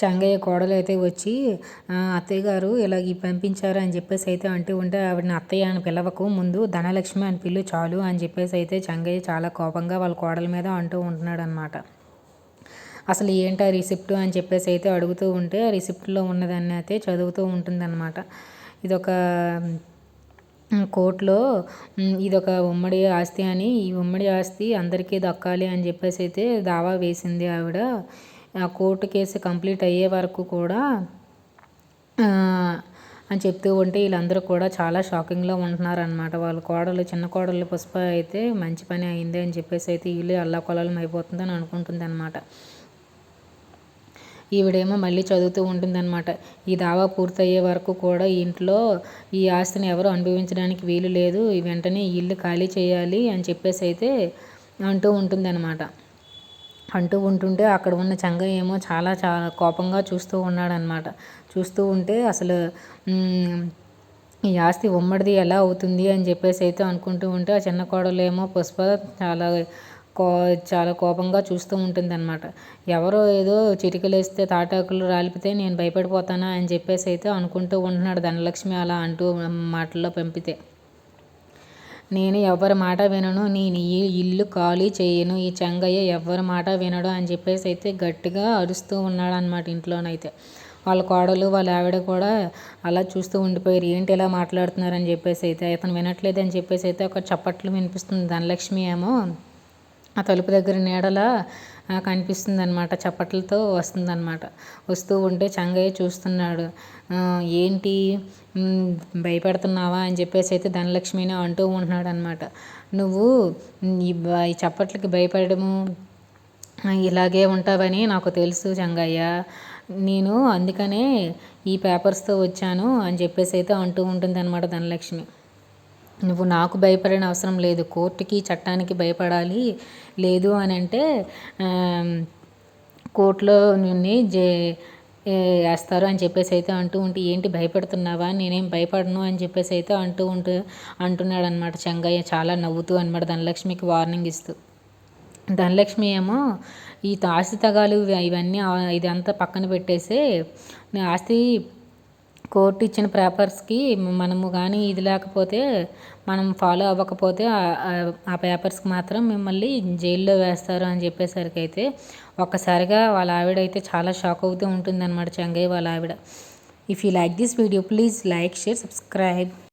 చంగయ్య కోడలు అయితే వచ్చి అత్తయ్య గారు ఇలాగ పంపించారు అని చెప్పేసి అయితే అంటూ ఉంటే ఆవిడని అత్తయ్య అని పిలవకు ముందు ధనలక్ష్మి అని పిల్లు చాలు అని చెప్పేసి అయితే చంగయ్య చాలా కోపంగా వాళ్ళ కోడల మీద అంటూ ఉంటున్నాడు అనమాట అసలు ఏంటి ఆ రిసిప్ట్ అని చెప్పేసి అయితే అడుగుతూ ఉంటే ఆ రిసిప్ట్లో ఉన్నదాన్ని అయితే చదువుతూ ఉంటుందన్నమాట. ఇదొక కోర్టులో ఇదొక ఉమ్మడి ఆస్తి అని ఈ ఉమ్మడి ఆస్తి అందరికీ దక్కాలి అని చెప్పేసి అయితే దావా వేసింది ఆవిడ. ఆ కోర్టు కేసు కంప్లీట్ అయ్యే వరకు కూడా అని చెప్తూ ఉంటే వీళ్ళందరూ కూడా చాలా షాకింగ్లో ఉంటున్నారనమాట వాళ్ళ కోడలు చిన్న కోడలు పుష్ప అయితే మంచి పని అయింది అని చెప్పేసి అయితే వీళ్ళు అల్లాకొలం అయిపోతుందని అనుకుంటుంది అనమాట ఈవిడేమో మళ్ళీ చదువుతూ ఉంటుందన్నమాట. ఈ దావా పూర్తయ్యే వరకు కూడా ఇంట్లో ఈ ఆస్తిని ఎవరు అనుభవించడానికి వీలు లేదు. వెంటనే ఇల్లు ఖాళీ చేయాలి అని చెప్పేసి అయితే అంటూ ఉంటుందన్నమాట. అంటూ ఉంటుంటే అక్కడ ఉన్న చంగయ్య ఏమో చాలా చాలా కోపంగా చూస్తూ ఉన్నాడనమాట. చూస్తూ ఉంటే అసలు ఈ ఆస్తి ఉమ్మడిది ఎలా అవుతుంది? అని చెప్పేసి అయితే అనుకుంటూ ఉంటే ఆ చిన్న కోడలు ఏమో పుష్ప చాలా కో చాలా కోపంగా చూస్తూ ఉంటుంది అనమాట ఎవరో ఏదో చిటికలేస్తే తాటాకులు రాలిపితే నేను భయపడిపోతానా? అని చెప్పేసి అయితే అనుకుంటూ ఉంటున్నాడు ధనలక్ష్మి అలా అంటూ మాటల్లో పంపితే. నేను ఎవరి మాట వినను నేను ఈ ఇల్లు ఖాళీ చేయను ఈ చెంగయ్య ఎవరి మాట వినడు అని చెప్పేసి అయితే గట్టిగా అరుస్తూ ఉన్నాడు అనమాట ఇంట్లోనైతే. వాళ్ళ కోడలు వాళ్ళ ఆవిడ కూడా అలా చూస్తూ ఉండిపోయారు. ఏంటి ఇలా మాట్లాడుతున్నారని చెప్పేసి అయితే అతను వినట్లేదని చెప్పేసి అయితే ఒక చప్పట్లు వినిపిస్తుంది. ధనలక్ష్మి ఏమో ఆ తలుపు దగ్గర నీడలా కనిపిస్తుంది అనమాట చప్పట్లతో వస్తుందన్నమాట. వస్తూ ఉంటే చంగయ్య చూస్తున్నాడు. ఏంటి? భయపెడుతున్నావా అని చెప్పేసి అయితే ధనలక్ష్మిని అంటూ ఉంటున్నాడు అనమాట నువ్వు ఈ ఈ చప్పట్లకి భయపడము ఇలాగే ఉంటావని నాకు తెలుసు చంగయ్య. నేను అందుకనే ఈ పేపర్స్తో వచ్చాను అని చెప్పేసి అయితే అంటూ ఉంటుంది అనమాట ధనలక్ష్మి. నువ్వు నాకు భయపడిన అవసరం లేదు కోర్టుకి చట్టానికి భయపడాలి. లేదు అని అంటే కోర్టులో నిన్ను జే వేస్తారు అని చెప్పేసి అయితే అంటూ ఉంటే ఏంటి భయపడుతున్నావా? నేనేం భయపడను అని చెప్పేసి అయితే అంటూ ఉంటూ అంటున్నాడు అనమాట చెంగయ్య. చాలా నవ్వుతూ అనమాట ధనలక్ష్మికి వార్నింగ్ ఇస్తూ. ధనలక్ష్మి ఏమో ఈ ఆస్తి తగాలు ఇవన్నీ ఇదంతా పక్కన పెట్టేసి ఆస్తి కోర్టు ఇచ్చిన పేపర్స్కి మనము కానీ ఇది లేకపోతే మనం ఫాలో అవ్వకపోతే ఆ పేపర్స్కి మాత్రం మిమ్మల్ని జైల్లో వేస్తారు అని చెప్పేసరికి అయితే ఒక్కసారిగా వాళ్ళ ఆవిడ అయితే చాలా షాక్ అవుతూ ఉంటుంది అనమాట చెంగయ్య వాళ్ళ ఆవిడ. If you like this video please like share subscribe